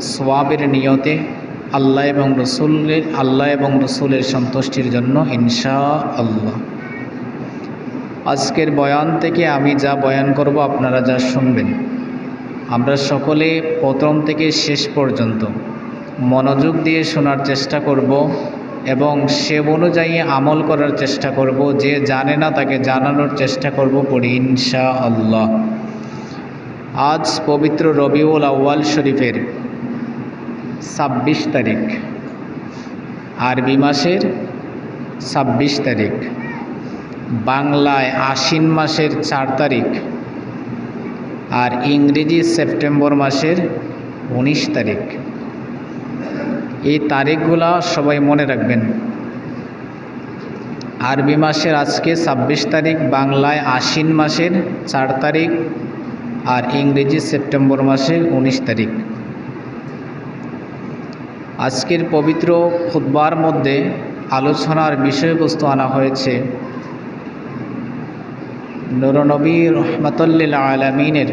সোয়াবের নিয়তে আল্লাহ এবং রসুলের, আল্লাহ এবং রসুলের সন্তুষ্টির জন্য ইনশা আল্লাহ আজকের বয়ান থেকে আমি যা বয়ান করব আপনারা যা শুনবেন। আমরা সকলে প্রথম থেকে শেষ পর্যন্ত মনোযোগ দিয়ে শোনার চেষ্টা করব এবং সে অনুযায়ী আমল করার চেষ্টা করব, যে জানে না তাকে জানানোর চেষ্টা করব পড়ি ইনশা আল্লাহ আজ পবিত্র রবিউল আউ্য়াল শরীফের ছাব্বিশ তারিখ। আরবি মাসের ছাব্বিশ তারিখ। বাংলায় আশ্বিন মাসের চার তারিখ। আর ইংরেজি সেপ্টেম্বর মাসের উনিশ তারিখ। এই তারিখগুলা সবাই মনে রাখবেন। আরবি মাসের আজকে ছাব্বিশ তারিখ, বাংলায় আশ্বিন মাসের চার তারিখ, আর ইংরেজি সেপ্টেম্বর মাসের উনিশ তারিখ। আজকের পবিত্র খুতবার মধ্যে আলোচনার বিষয়বস্তু আনা হয়েছে। নুরনবী রহমতুল্লিল আলমিনের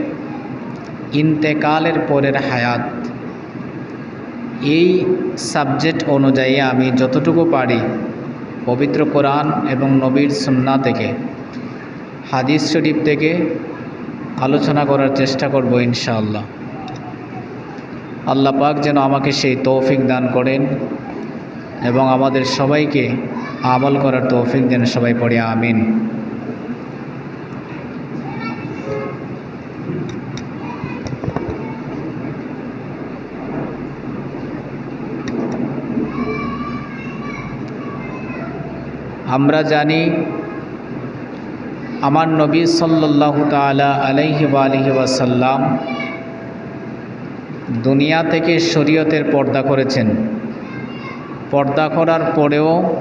ইন্তেকালের পরের হায়াত। এই সাবজেক্ট অনুযায়ী আমি যতটুকু পারি পবিত্র কোরআন এবং নবীর সুন্না থেকে, হাদিস শরীফ থেকে আলোচনা করার চেষ্টা করব ইনশাআল্লাহ। আল্লাহ পাক যেন আমাকে সেই তৌফিক দান করেন এবং আমাদের সবাইকে আমল করার তৌফিক যেন সবাই পড়ে আমিন। আমরা জানি আমার নবী সাল্লাহ তালা আলাইহি আলহি ওয়াসাল্লাম দুনিয়া থেকে শরীয়তের পর্দা করেছেন। পর্দা করার পরেও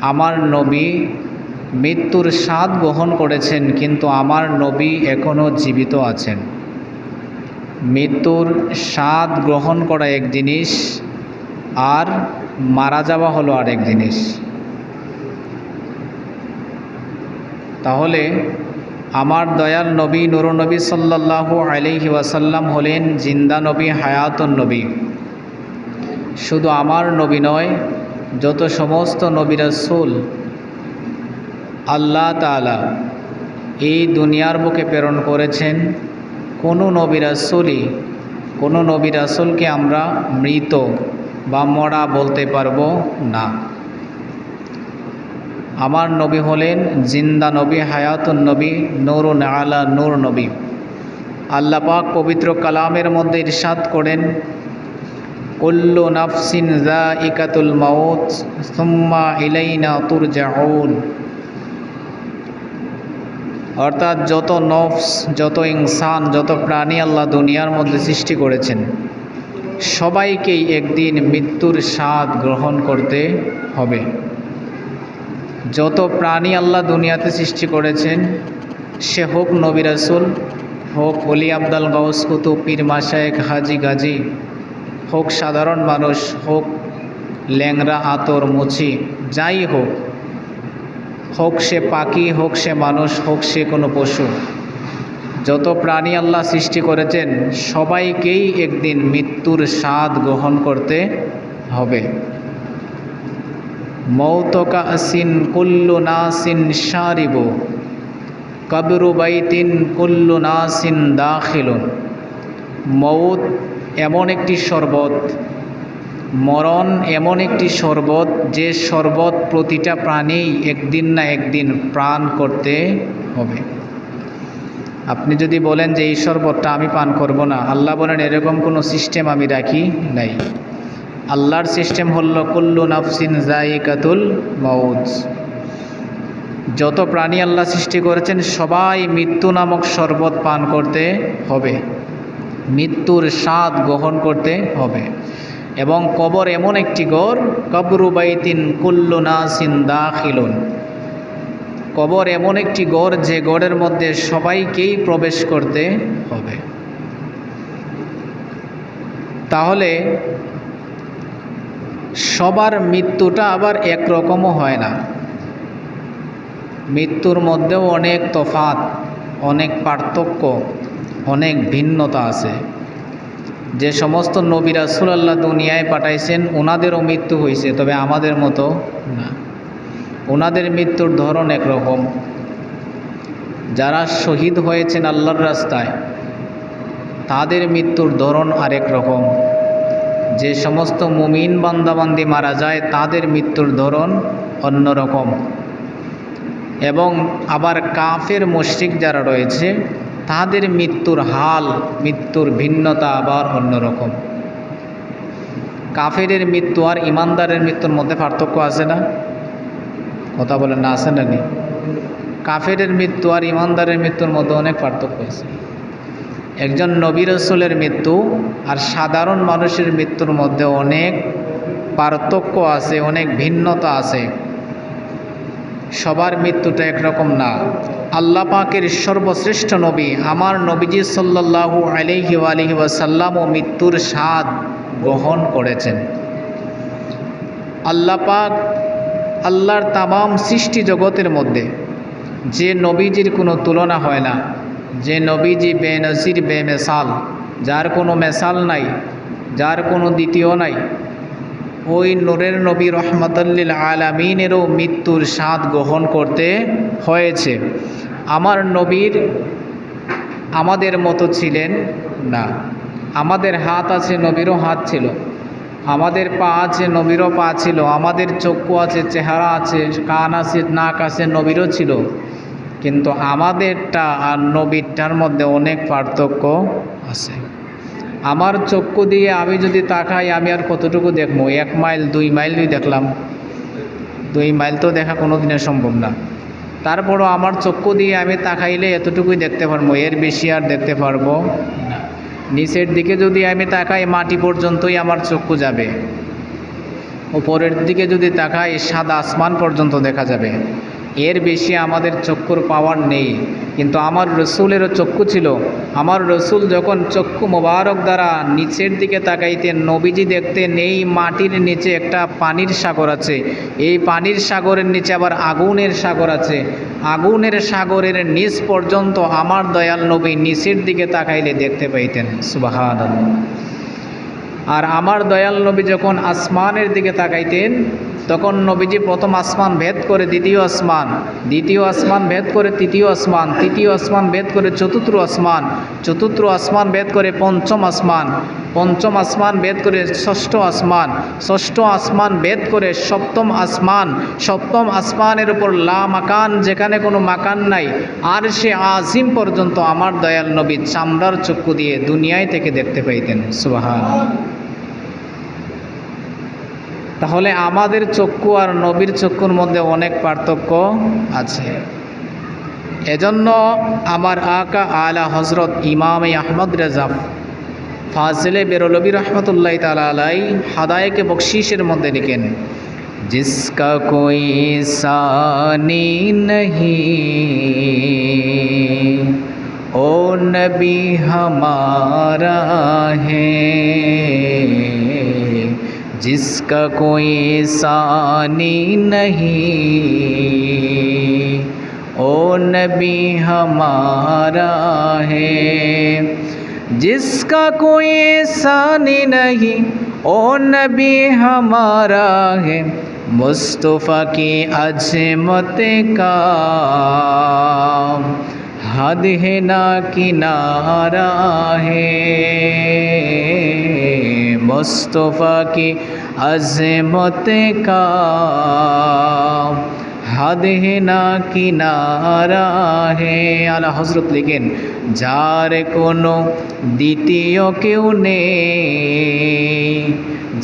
আমার নবী মৃত্যুর স্বাদ গ্রহণ করেছেন, কিন্তু আমার নবী এখনও জীবিত আছেন। মৃত্যুর স্বাদ গ্রহণ করা এক জিনিস, আর মারা যাওয়া হলো আরেক জিনিস। তাহলে আমার দয়াল নবী নুরনবী সাল্লাহু আলহি ওয়াসাল্লাম হলেন জিন্দা নবী, হায়াতুন নবী। শুধু আমার নবী নয়, যত সমস্ত নবীরাসুল আল্লাহ তালা এই দুনিয়ার বুকে প্রেরণ করেছেন, কোনো নবীরাসুলই কোনো নবীরাসুলকে আমরা মৃত বা মরা বলতে পারব না। আমার নবী হলেন জিন্দা নবী, হায়াতুন নবী, নুরুন আলা নূর নবী। আল্লাহ পাক পবিত্র কালামের মধ্যে ইরশাদ করেন, কুল্লু নাফসিন জা ইকাতুল মাউত সুম্মা ইলাইনা তুরজাউন। অর্থাৎ যত নফস, যত ইনসান, যত প্রাণী আল্লাহ দুনিয়ার মধ্যে সৃষ্টি করেছেন, সবাইকেই একদিন মৃত্যুর স্বাদ গ্রহণ করতে হবে। যত প্রাণী আল্লাহ দুনিয়াতে সৃষ্টি করেছেন, সে হোক নবিরাসুল হোক অলি আবদাল গাউস, কুতুব পীর মাসায়েক হাজি গাজী, হোক সাধারণ মানুষ, হোক ল্যাংরা আতর মুছি যাই হোক হোক সে পাখি, হোক সে মানুষ, হোক সে কোনো পশু, যত প্রাণী আল্লাহ সৃষ্টি করেছেন, সবাইকেই একদিন মৃত্যুর স্বাদ গ্রহণ করতে হবে। মৌতকা আসিন কুল্লু নাসিন সারিব কবরু বাইতিন কুল্লু নাসিন দাখিলুন মৌত এমন একটি শরবত, মরণ এমন একটি শরবত যে শরবত প্রতিটা প্রাণী একদিন না একদিন প্রাণ করতে হবে। আপনি যদি বলেন যে এই শরবতটা আমি পান করব না, আল্লাহ বলেন এরকম কোনো সিস্টেম আমি রাখি নাই। আল্লাহর সিস্টেম হল কুল্লু নাফসিন জাইকাতুল মৌজ যত প্রাণী আল্লাহ সৃষ্টি করেছেন, সবাই মৃত্যু নামক শরবত পান করতে হবে। মৃত্যুর স্বাদ গ্রহণ করতে হবে। এবং কবর এমন একটি গর কবরু বাইতিন কুল্লু নাসিন দাখিলুন। কবর এমন একটি গড় যে গড়ের মধ্যে সবাইকেই প্রবেশ করতে হবে। তাহলে সবার মৃত্যুটা আবার একরকমও হয় না। মৃত্যুর মধ্যেও অনেক তফাত অনেক পার্থক্য, অনেক ভিন্নতা আছে। যে সমস্ত নবী রাসুলাল্লাহ দুনিয়ায় পাঠাইছেন ওনাদেরও মৃত্যু হয়েছে তবে আমাদের মতো না। ওনাদের মৃত্যুর ধরন একরকম। যারা শহীদ হয়েছেন আল্লাহর রাস্তায়, তাদের মৃত্যুর ধরন আরেক রকম। যে সমস্ত মুমিন বান্দাবান্দি মারা যায়, তাদের মৃত্যুর ধরন অন্যরকম। এবং আবার কাফের মুশরিক যারা রয়েছে, তাদের মৃত্যুর হাল, মৃত্যুর ভিন্নতা আবার অন্যরকম। কাফেরের মৃত্যু আর ইমানদারের মৃত্যুর মধ্যে পার্থক্য আছে না? কথা বলেন না, আছে না নি কাফেরের মৃত্যু আর ইমানদারের মৃত্যুর মধ্যে অনেক পার্থক্য আছে। একজন নবী রসুলের মৃত্যু আর সাধারণ মানুষের মৃত্যুর মধ্যে অনেক পার্থক্য আছে, অনেক ভিন্নতা আছে। সবার মৃত্যুটা একরকম না। আল্লাহ পাকের সর্বশ্রেষ্ঠ নবী, আমার নবীজি সাল্লাল্লাহু আলাইহি আলহি ওয়াসাল্লাম ও মৃত্যুর স্বাদ গ্রহণ করেছেন। আল্লাহ পাক আল্লাহর তামাম সৃষ্টি জগতের মধ্যে যে নবীজির কোনো তুলনা হয় না যে নবীজি বেনজির বেমেসাল, যার কোনো মেসাল নাই, যার কোনো দ্বিতীয় নাই, ওই নূরের নবী রহমতুল্লিল আলামিনেরও মৃত্যুর স্বাদ গ্রহণ করতে হয়েছে। আমার নবীর আমাদের মতো ছিলেন না। আমাদের হাত আছে নবীরও হাত ছিল। আমাদের পা আছে নবীরও পা ছিল। আমাদের চক্ষু আছে, চেহারা আছে, কান আছে, নাক আছে নবীরও ছিল। কিন্তু আমাদেরটা আর নবীরটার মধ্যে অনেক পার্থক্য আছে। আমার চক্ষু দিয়ে আমি যদি তাকাই, আমি আর কতটুকু দেখব? এক মাইল, দুই মাইলই দেখলাম। দুই মাইল তো দেখা কোনো দিনের সম্ভব না। তারপরও আমার চক্ষু দিয়ে আমি তাকাইলে এতটুকুই দেখতে পারব, এর বেশি আর দেখতে পারব না। নিচের দিকে যদি আমি তাকাই, মাটি পর্যন্তই আমার চক্ষু যাবে। উপরের দিকে যদি তাকাই, সাদা আসমান পর্যন্ত দেখা যাবে। এর বেশি আমাদের চক্ষুর পাওয়ার নেই। কিন্তু আমার রসুলেরও চক্ষু ছিল। আমার রসুল যখন চক্ষু মোবারক দ্বারা নিচের দিকে তাকাইতেন, নবীজি দেখতেন, এই মাটির নিচে একটা পানির সাগর আছে। এই পানির সাগরের নিচে আবার আগুনের সাগর আছে। আগুনের সাগরের নিচ পর্যন্ত আমার দয়াল নবী নিচের দিকে তাকাইলে দেখতে পাইতেন। সুবাহান আর আমার দয়াল নবী যখন আসমানের দিকে তাকাইতেন তখন নবীজি প্রথম আসমান ভেদ করে দ্বিতীয় আসমান দ্বিতীয় আসমান ভেদ করে তৃতীয় আসমান তৃতীয় আসমান ভেদ করে চতুর্থ আসমান চতুর্থ আসমান ভেদ করে পঞ্চম আসমান পঞ্চম আসমান ভেদ করে ষষ্ঠ আসমান ষষ্ঠ আসমান ভেদ করে সপ্তম আসমান, সপ্তম আসমানের উপর লা মাকান, যেখানে কোনো মাকান নাই। আর সে আজিম পর্যন্ত আমার দয়াল নবী চামড়ার চক্ষু দিয়ে দুনিয়ায় থেকে দেখতে পাইতেন। সুবাহান। তাহলে আমাদের চক্ষু আর নবীর চক্ষুর মধ্যে অনেক পার্থক্য আছে এজন্য আমার আকা আলা হজরত ইমাম আহমদ রেজাফ ফাজলে বেরলবী রহমতুল্লাহ তালাই হাদায়কে বকশিসের মধ্যে লিখেন जिसका कोई सानी नहीं ओ नबी हमारा है जिसका कोई सानी नहीं। ओ नबी हमारा है। जिसका कोई सानी नहीं, ओ नबी हमारा है। मुस्तफ़ा की अजमत का हद है ना किनारा है। মুস্তফা কি আজমত কা হাদ হে না হে। আলা হজরত লিখেন, যার কোনো দ্বিতীয় কেউ নেই,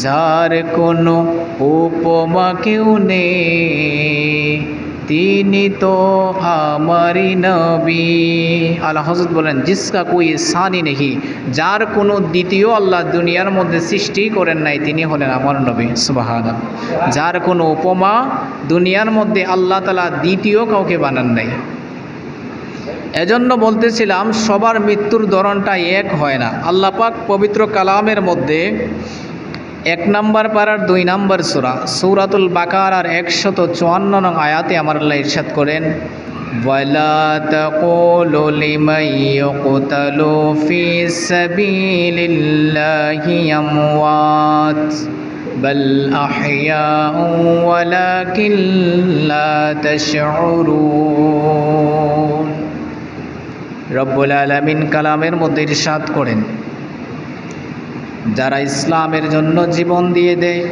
যার কোনো উপমা কেউ নেই তিনি তো আমারই নবী। আল্লাহ হজরত বলেন, জিসকা কুই সানি নেহি। যার কোনো দ্বিতীয় আল্লাহ দুনিয়ার মধ্যে সৃষ্টি করেন নাই, তিনি হলেন আমার নবী। সুবাহান যার কোনো উপমা দুনিয়ার মধ্যে আল্লাহ তালা দ্বিতীয় কাউকে বানান নাই। এজন্য বলতেছিলাম, সবার মৃত্যুর ধরনটা এক হয় না। আল্লাপাক পবিত্র কালামের মধ্যে এক নাম্বার পাড়ার দুই নাম্বার সুরা সৌরাতুল বাকার আর একশত চুয়ান্ন নং আয়াতে আমার আল্লাহ ইরশাদ করেন ولا تقولوا لمن يقتل في سبيل الله أموات بل أحياء ولكن لا تشعرون রব্বুল আলমিন কালামের মধ্যে ইরশাদ করেন যারা ইসলামের জন্য জীবন দিয়ে দেয়,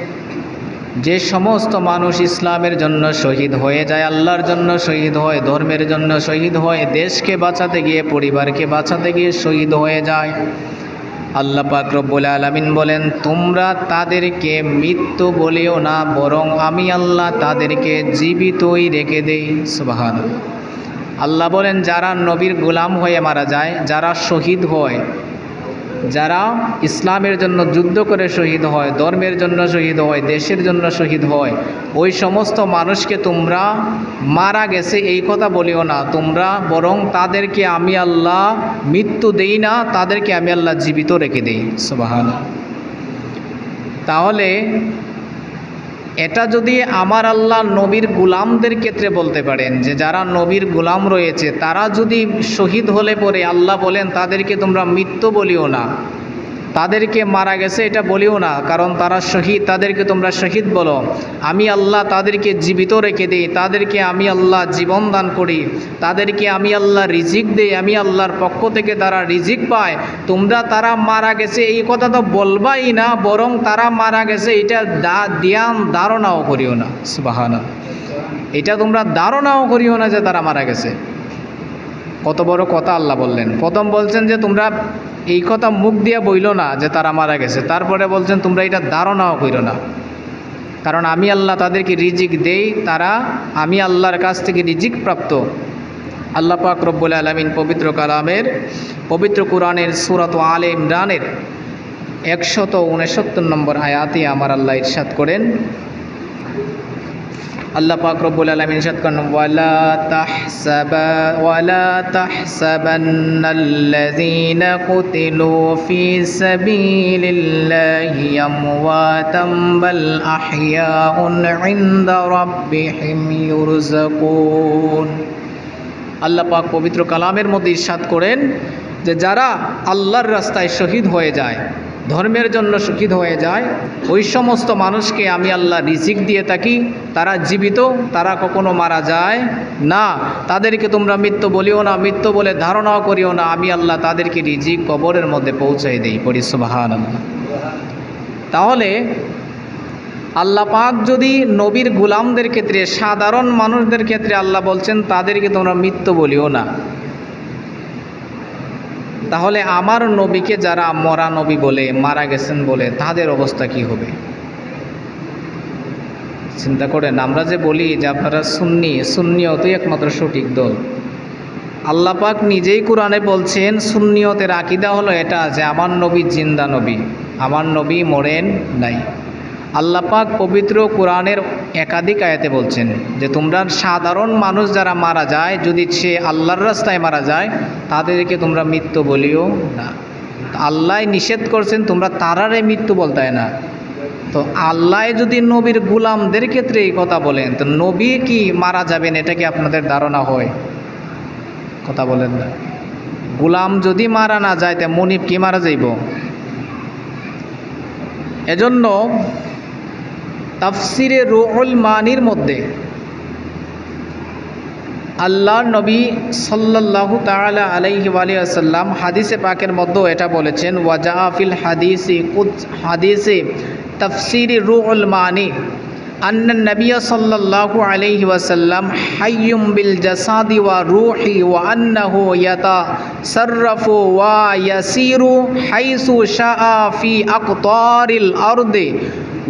যে সমস্ত মানুষ ইসলামের জন্য শহীদ হয়ে যায়, আল্লাহর জন্য শহীদ হয়, ধর্মের জন্য শহীদ হয়, দেশকে বাঁচাতে গিয়ে, পরিবারকে বাঁচাতে গিয়ে শহীদ হয়ে যায়। আল্লাহ পাক রব্বুল আলমিন বলেন, তোমরা তাদেরকে মৃত্যু বলেও না, বরং আমি আল্লাহ তাদেরকে জীবিতই রেখে দেই। সুবাহান আল্লাহ বলেন, যারা নবীর গোলাম হয়ে মারা যায়, যারা শহীদ হয় যারা ইসলামের জন্য যুদ্ধ করে শহীদ হয়, ধর্মের জন্য শহীদ হয়, দেশের জন্য শহীদ হয়, ওই সমস্ত মানুষকে তোমরা মারা গেছে এই কথা বলিও না। তোমরা বরং তাদেরকে আমি আল্লাহ মৃত্যু দেই না, তাদেরকে আমি আল্লাহ জীবিত রেখে দিই। সুবাহান তাহলে এটা যদি আমার আল্লাহ নবীর গুলামদের ক্ষেত্রে বলতে পারেন যে যারা নবীর গুলাম রয়েছে, তারা যদি শহীদ হলে পরে আল্লাহ বলেন, তাদেরকে তোমরা মৃত্যু বলিও না। তাদেরকে মারা গেছে, এটা বলিও না, কারণ তারা শহীদ, তাদেরকে তোমরা শহীদ বলো। আমি আল্লাহ তাদেরকে জীবিত রেখে দিই, তাদেরকে আমি আল্লাহ জীবন দান করি, তাদেরকে আমি আল্লাহ রিজিক দেই, আমি আল্লাহর পক্ষ থেকে তারা রিজিক পায়। তোমরা তারা মারা গেছে, এই কথা তো বলবাই না, বরং তারা মারা গেছে, এটা দা, ধ্যান, ধারণাও করিও না সুবাহানা এটা তোমরা ধারণাও করিও না যে তারা মারা গেছে। কত বড় কথা আল্লাহ বললেন। প্রথম বলছেন যে তোমরা এই কথা মুখ দিয়া বইল না যে তারা মারা গেছে। তারপরে বলছেন, তোমরা এটা ধারণাও কইরো না। কারণ আমি আল্লাহ তাদেরকে রিজিক দেই, তারা আমি আল্লাহর কাছ থেকে রিজিক প্রাপ্ত। আল্লাহ পাক রব্বুল আলমিন পবিত্র কালামের, পবিত্র কোরআনের সুরত আলে ইমরানের একশত উনসত্তর নম্বর আয়াতে আমার আল্লাহ ইরশাদ করেন আল্লাহ পাক রব্বুল আলামিন ইরশাদ করেন, ওয়ালা তাহসাবা, ওয়ালা তাহসাবান্নাল্লাযীনা কুতিলু ফি সাবিলিল্লাহি আমওয়াতাম বাল আহইয়াউন ইনদা রাব্বিহিম ইউরযাকুন। আল্লাহ পাক পবিত্র কালামের মধ্যে ইরশাদ করেন যে, যারা আল্লাহর রাস্তায় শহীদ হয়ে যায় ধর্মের জন্য শহীদ হয়ে যায়। ওই সমস্ত মানুষকে আমি আল্লাহ রিজিক দিয়ে থাকি। তারা জীবিত, তারা কখনো মারা যায় না। তাদেরকে তোমরা মৃত্যু বলিও না, মৃত্যু বলে ধারণাও করিও না। আমি আল্লাহ তাদেরকে রিজিক কবরের মধ্যে পৌঁছাই দিই পরিসবাহান তাহলে আল্লাহ পাক যদি নবীর গুলামদের ক্ষেত্রে, সাধারণ মানুষদের ক্ষেত্রে আল্লাহ বলছেন, তাদেরকে তোমরা মৃত্যু বলিও না। তাহলে আমার নবীকে যারা মরা নবী বলে, মারা গেছেন বলে, তাদের অবস্থা কি হবে? চিন্তা করেন, আমরা যে বলি যে আপনারা সুন্নি, সুন্নিয়তই একমাত্র সঠিক দল। আল্লাহ পাক নিজেই কোরআনে বলছেন, সুন্নিয়তের আকিদা হলো এটা যে আমার নবী জিন্দা নবী, আমার নবী মরেন নাই। আল্লাহ পাক পবিত্র কোরআনের একাধিক আয়াতে বলছেন যে, তোমরা সাধারণ মানুষ যারা মারা যায়, যদি সে আল্লাহর রাস্তায় মারা যায়, তাদেরকে তোমরা মৃত্যু বলিও না। আল্লাহ নিষেধ করছেন, তোমরা তারারে মৃত্যু বলতে না। তো আল্লাহ যদি নবীর গুলামদের ক্ষেত্রে এই কথা বলেন, তো নবী কি মারা যাবেন, এটা কি আপনাদের ধারণা হয়? কথা বলেন না। গুলাম যদি মারা না যায়, তা মনিব কি মারা যাইব? এজন্য তাফসিরে রুহুল মানির মধ্যে আল্লাহ নবী সাল্লাল্লাহু তাআলা আলাইহি ওয়াসাল্লাম হাদিসে পাকের মধ্যেও এটা বলেছেন ওয়াজাফিল হাদিসি কুদ হাদিসে তাফসিরে রুহুল মানি أن النبي صلى الله عليه وسلم حي بالجسد وروحي وأنه يتصرف ويسير حيث شاء في أقطار الأرض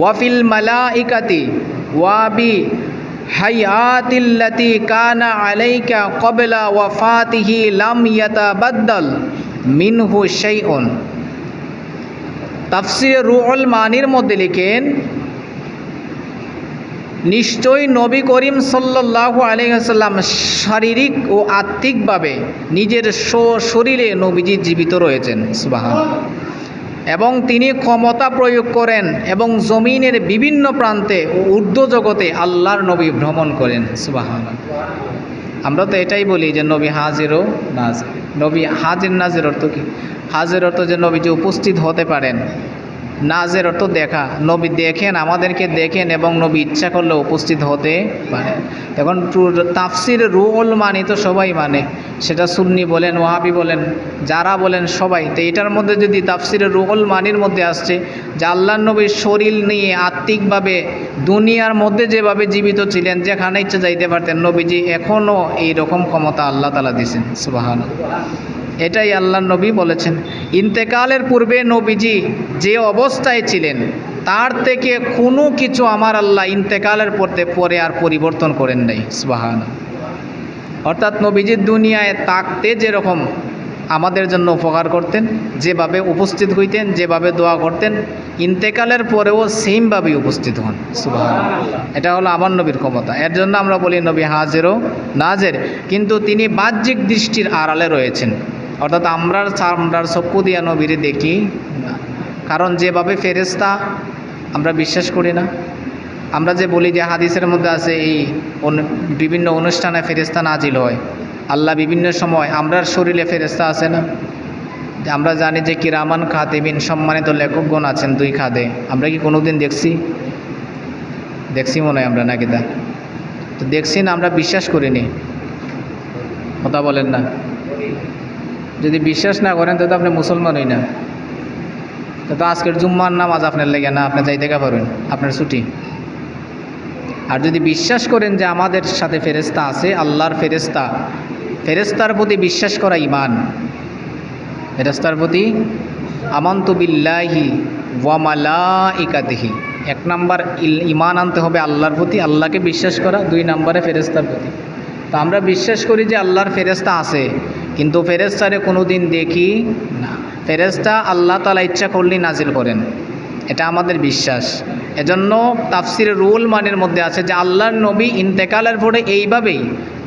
ওয়াফিল মালাইকাতি ওয়াবি হাইয়াতিল্লাতি কানা আলাইকা কবলা ওয়াফাতিহি লাম ইয়াতাবাদ্দাল মিনহু শাইউন। তাফসির রুউল মানির মধ্যে লিখেন নিশ্চয়ই নবী করিম সাল্লাহ আলহাম শারীরিক ও আত্মিকভাবে নিজের শরীরে নবীজি জীবিত রয়েছেন। সুবাহ এবং তিনি ক্ষমতা প্রয়োগ করেন এবং জমিনের বিভিন্ন প্রান্তে ঊর্ধ্ব জগতে আল্লাহর নবী ভ্রমণ করেন। সুবাহান আমরা তো এটাই বলি যে নবী হাজিরও নাজির। নবী হাজির, নাজির অর্থ কি? হাজির অর্থ যে নবী যে উপস্থিত হতে পারেন। নাজের অর্থ দেখা। নবী দেখেন, আমাদেরকে দেখেন এবং নবী ইচ্ছা করলে উপস্থিত হতে পারেন এখন তাফসির রুল মানি তো সবাই মানে। সেটা সুন্নি বলেন ওহাবি বলেন, যারা বলেন সবাই। তো এটার মধ্যে যদি তাফসিরের রুহুল মানির মধ্যে আসছে, যে আল্লাহ নবীর শরীর নিয়ে আত্মিকভাবে দুনিয়ার মধ্যে যেভাবে জীবিত ছিলেন, যেখানে ইচ্ছা যাইতে পারতেন, নবীজি এখনও এই রকম ক্ষমতা আল্লাহ তালা দিয়েছেন। সুবাহান এটাই আল্লাহ নবী বলেছেন। ইন্তেকালের পূর্বে নবীজি যে অবস্থায় ছিলেন, তার থেকে কোনো কিছু আমার আল্লাহ ইন্তেকালের পড়তে পরে আর পরিবর্তন করেন নাই। সুবাহান অর্থাৎ নবীজির দুনিয়ায় তাকতে যেরকম আমাদের জন্য উপকার করতেন, যেভাবে উপস্থিত হইতেন, যেভাবে দোয়া করতেন, ইন্তেকালের পরেও সেমভাবে উপস্থিত হন। সুবাহ এটা হলো আমার নবীর ক্ষমতা। এর জন্য আমরা বলি, নবী হাজেরও নাজের। কিন্তু তিনি বাহ্যিক দৃষ্টির আড়ালে রয়েছেন। অর্থাৎ আমরা আমরার চক্ষু দিয়া নবীর দেখি কারণ যেভাবে ফেরেস্তা আমরা বিশ্বাস করি না। আমরা যে বলি যে হাদিসের মধ্যে আছে, এই বিভিন্ন অনুষ্ঠানে ফেরেস্তা নাজিল হয়। আল্লাহ বিভিন্ন সময় আমরার শরীরে ফেরেস্তা আছে না। আমরা জানি যে কিরামান খাতেবিন, সম্মানিত লেখকগণ আছেন দুই খাদে। আমরা কি কোনোদিন দেখছি? দেখছি মনে হয় আমরা নাকি তা। তো দেখছি না, আমরা বিশ্বাস করিনি। কথা বলেন না। যদি বিশ্বাস না করেন, তো আপনি মুসলমানই না। তো আজকের জুম্মার নামাজ আপনার লেগে না, আপনি যাই দেখা পারবেন, আপনার ছুটি। আর যদি বিশ্বাস করেন যে আমাদের সাথে ফেরেস্তা আছে, আল্লাহর ফেরেস্তা ফেরেস্তার প্রতি বিশ্বাস করা ইমান ফেরেস্তার প্রতি আমান্ত বিল্লাহি ওয়ামালা ইকাদিহি এক নাম্বার ইমান আনতে হবে আল্লাহর প্রতি, আল্লাহকে বিশ্বাস করা, দুই নম্বরে ফেরেস্তার প্রতি। তো আমরা বিশ্বাস করি যে আল্লাহর ফেরেস্তা আছে। কিন্তু ফেরেস্তারে কোনো দিন দেখি না। ফেরেস্তা আল্লাহ তালা ইচ্ছা করলেই নাজিল করেন। এটা আমাদের বিশ্বাস। এজন্য তাফসির রুল মানের মধ্যে আছে যে, আল্লাহর নবী ইন্তেকালের পরে এইভাবেই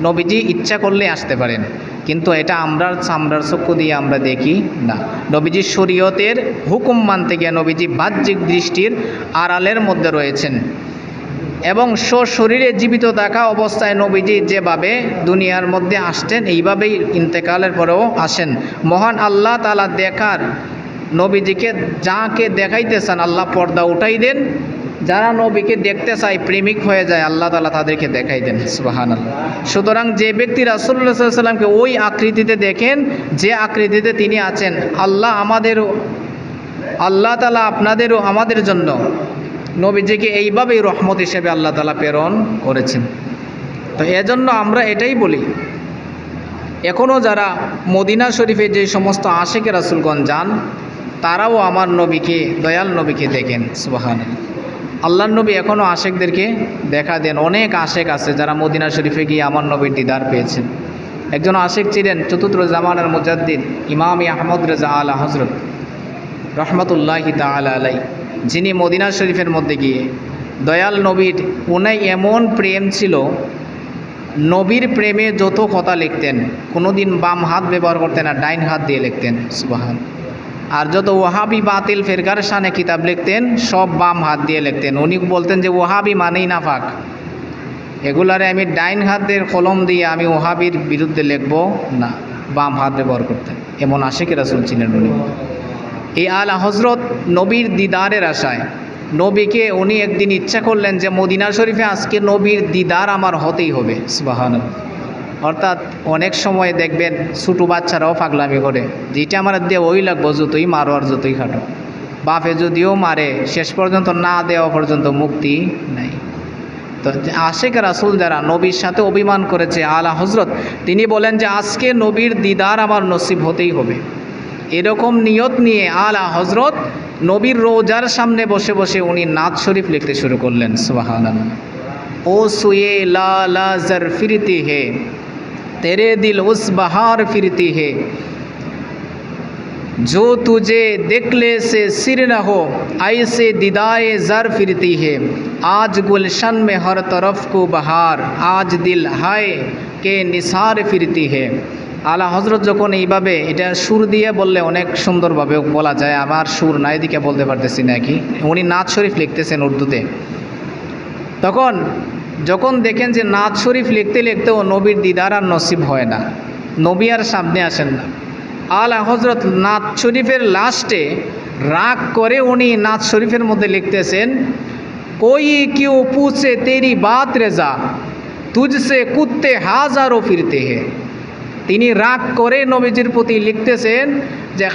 নবীজি ইচ্ছা করলে আসতে পারেন। কিন্তু এটা আমরা চামড়ার চক্ষু দিয়ে আমরা দেখি না। নবীজি শরীয়তের হুকুম মানতে গিয়ে নবীজি বাহ্যিক দৃষ্টির আড়ালের মধ্যে রয়েছেন। এবং শরীরে জীবিত থাকা অবস্থায় নবীজি যেভাবে দুনিয়ার মধ্যে আসতেন, এইভাবেই ইন্তেকালের পরেও আসেন। মহান আল্লাহ তালা দেখার, নবীজিকে যাকে দেখাইতে চান আল্লাহ পর্দা উঠাই দেন। যারা নবীকে দেখতে চায়, প্রেমিক হয়ে যায়, আল্লাহ তালা তাদেরকে দেখাই দেন সুবাহান সুতরাং যে ব্যক্তি রাসুল্লাহ সাল্লামকে ওই আকৃতিতে দেখেন, যে আকৃতিতে তিনি আছেন, আল্লাহ আমাদেরও, আল্লাহ তালা আপনাদেরও আমাদের জন্য নবীজিকে এইভাবেই রহমত হিসেবে আল্লাহ তালা প্রেরণ করেছেন। তো এজন্য আমরা এটাই বলি এখনও যারা মদিনা শরীফে যে সমস্ত আশেকে রাসুলগঞ্জ যান, তারাও আমার নবীকে, দয়াল নবীকে দেখেন সুবাহান আল্লাহ নবী এখনও আশেকদেরকে দেখা দেন, অনেক আশেক আছে যারা মদিনা শরীফে গিয়ে আমার নবীর দিদার পেয়েছেন। একজন আশেক ছিলেন চতুর্থ জামানার মুজাদ্দিদ ইমাম আহমদ রেজা আলা হজরত রহমতুল্লাহি তালা আলাই যিনি মদিনা শরীফের মধ্যে গিয়ে, দয়াল নবীর উনাই এমন প্রেম ছিল, নবীর প্রেমে যত কথা লিখতেন, কোনোদিন বাম হাত ব্যবহার করতেন না ডাইন হাত দিয়ে লিখতেন, সুবাহান। আর যত ওহাবি বাতিল ফেরকার শানে কিতাব লিখতেন, সব বাম হাত দিয়ে লিখতেন। উনি বলতেন যে ওহাবি মানেই না ফাঁক এগুলারে আমি ডাইন হাতের কলম দিয়ে আমি ওহাবির বিরুদ্ধে লিখব না, বাম হাত ব্যবহার করতেন। এমন আশেখ রাসুল উনি। এই আলা হজরত নবীর দিদারের আশায়। নবীকে উনি একদিন ইচ্ছা করলেন যে মদিনা শরীফে আজকে নবীর দিদার আমার হতেই হবে। সুবাহান অর্থাৎ অনেক সময় দেখবেন ছোটো বাচ্চারাও পাগলামি করে। যেটা আমার দিয়ে ওই লাগবো, যতই মারো আর যতই খাটো। বাপে যদিও মারে, শেষ পর্যন্ত না দেওয়া পর্যন্ত মুক্তি নাই। তো আশেক রাসুল যারা নবীর সাথে অভিমান করেছে, আলা হজরত তিনি বলেন যে আজকে নবীর দিদার আমার নসিব হতেই হবে। এরকম নিয়ত নিয়ে আলা হজরত নবীর রোজার সামনে বসে বসে উনি নাথ শরীফ লিখতে শুরু করলেন সুবাহান ও সুয়ে লা লা জর ফিরতি হে তেরে দিল উস বাহার ফিরতি হে जो तुझे देखले से सिर न हो ऐसे दिदाए ज़र फिरती है आज गुलशन में हर तरफ को बहार आज दिल हाय के निसार ফিরতি হে আলা হজরত যখন এইভাবে এটা সুর দিয়ে বললে অনেক সুন্দরভাবে বলা যায়, আমার সুর না, এদিকে বলতে পারতেছি নাকি উনি নাচ শরীফ লিখতেছেন উর্দুতে। তখন যখন দেখেন যে নাচ শরীফ লিখতে লিখতেও নবীর দিদার আর নসিব হয় না, নবী আর সামনে আসেন না। আলা হজরত নাচ শরীফের লাস্টে রাগ করে উনি নাচ শরীফের মধ্যে লিখতেছেন, কই কেউ পুছে তেরি বাত রেজা, তুঝসে কুত্তে হাজারও ফিরতে হে। তিনি রাগ করে নবীজির প্রতি লিখতেছেন যে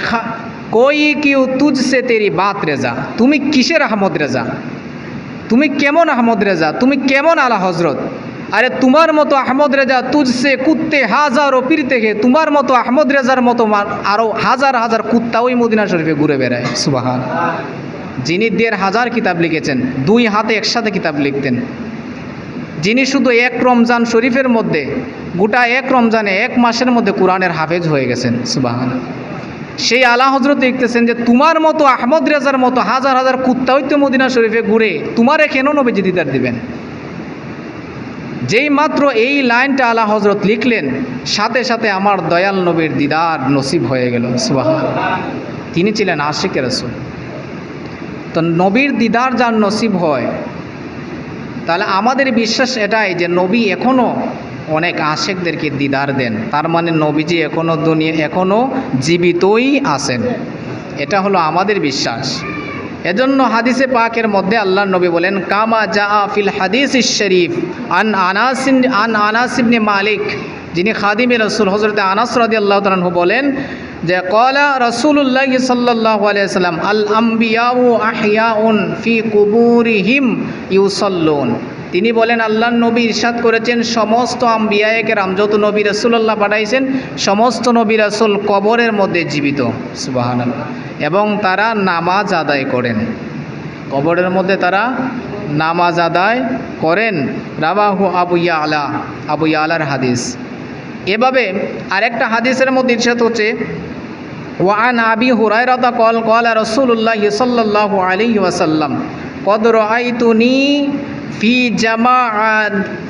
কোই কিউ তুঝসে তেরি বাত রেজা? তুমি কিসের আহমদ রেজা? তুমি কেমন আহমদ রেজা? তুমি কেমন আলা হজরত আরে, তোমার মতো আহমদ রেজা তুঝসে কুত্তে হাজার ও পীর থেকে তোমার মতো আহমদ রেজার মতো মা- আরও হাজার হাজার কুত্তা ওই মদিনা শরীফে ঘুরে বেড়ায়। সুবাহান। যিনি দেড় হাজার কিতাব লিখেছেন, দুই হাতে একসাথে কিতাব লিখতেন। যিনি শুধু এক রমজান শরীফের মধ্যে, গোটা এক রমজানে এক মাসের মধ্যে কোরআনের হাফেজ হয়ে গেছেন সুবাহান সেই আলা হজরত দেখতেছেন যে, তোমার মতো আহমদ রেজার মতো হাজার হাজার কুত্তা হইতে মদিনা শরীফে ঘুরে, তোমারে কেন নবীজি দিদার দিবেন? যেই মাত্র এই লাইনটা আলা হজরত লিখলেন, সাথে সাথে আমার দয়াল নবীর দিদার নসিব হয়ে গেল সুবাহান তিনি ছিলেন আশিক রসুল। তো নবীর দিদার যার নসিব হয় তাহলে আমাদের বিশ্বাস এটাই যে নবী এখনও অনেক আশেকদেরকে দিদার দেন। তার মানে নবীজি এখনও দুনিয়া এখনও জীবিতই আছেন। এটা হলো আমাদের বিশ্বাস। এজন্য হাদিসে পাকের মধ্যে আল্লাহ নবী বলেন, কামা জা ফিল হাদিস শরীফ আন আনাসিন, আন আনাসিবনে মালিক। যিনি খাদিমে রসুল হজরত আনাস রাদি আল্লাহ বলেন যে কলা রসুল্লাহ সাল্লাহ আলিয়াল্লাম আল আম্বিয়াউ আহিয়াউন ফি কুবুরিহিম ইউসল্লুন। তিনি বলেন আল্লাহ নবী ইরশাদ করেছেন, সমস্ত আম্বিয়ায়কে রাম যত নবী রসুল্লাহ পাঠাইছেন, সমস্ত নবী রসুল কবরের মধ্যে জীবিত। সুবাহান এবং তারা নামাজ আদায় করেন। কবরের মধ্যে তারা নামাজ আদায় করেন। রাবাহু আবু আলা আবু আলার হাদিস। এভাবে আরেকটা হাদিসের মধ্যে ইরশাদ হচ্ছে ওয়ান আবি হুরায়রাতা কল কল রসুল্লাহ সাল্লাহ আলী ওয়াসাল্লাম, কদ রাআইতুনি ফি জামা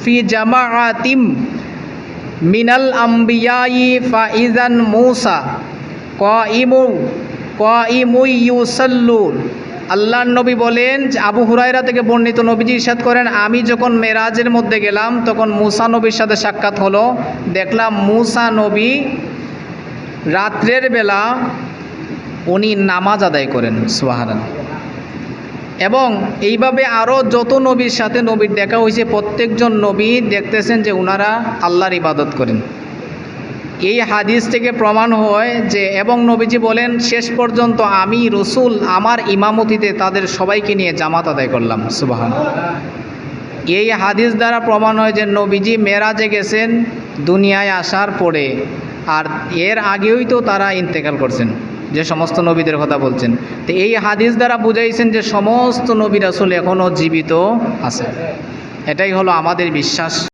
ফি জামাআতিম মিনাল আম্বিয়াই ফাইজান মূসা কাইমু কাইমু ইউসাল্লুন আল্লাহর নবী বলেন আবু হুরায়রা থেকে বর্ণিত নবীজি ইরশাদ করেন, আমি যখন মেরাজের মধ্যে গেলাম, তখন মুসা নবীর সাথে সাক্ষাৎ হলো, দেখলাম মুসা নবী রাত্রের বেলা উনি নামাজ আদায় করেন সোহারান এবং এইভাবে আরও যত নবীর সাথে নবীর দেখা হয়েছে, প্রত্যেকজন নবী দেখতেছেন যে ওনারা আল্লাহর ইবাদত করেন। এই হাদিস থেকে প্রমাণ হয় যে, এবং নবীজি বলেন, শেষ পর্যন্ত আমি রসুল, আমার ইমামতিতে তাদের সবাইকে নিয়ে জামাত আদায় করলাম সুবাহান এই হাদিস দ্বারা প্রমাণ হয় যে নবীজি মেরাজে গেছেন, দুনিয়ায় আসার পরে। আর এর আগেই তো তারা ইন্তেকাল করছেন, যে সমস্ত নবীদের কথা বলছেন। তো এই হাদিস দ্বারা বুঝাইছেন যে সমস্ত নবী আসলে এখনও জীবিত আছে এটাই হলো আমাদের বিশ্বাস।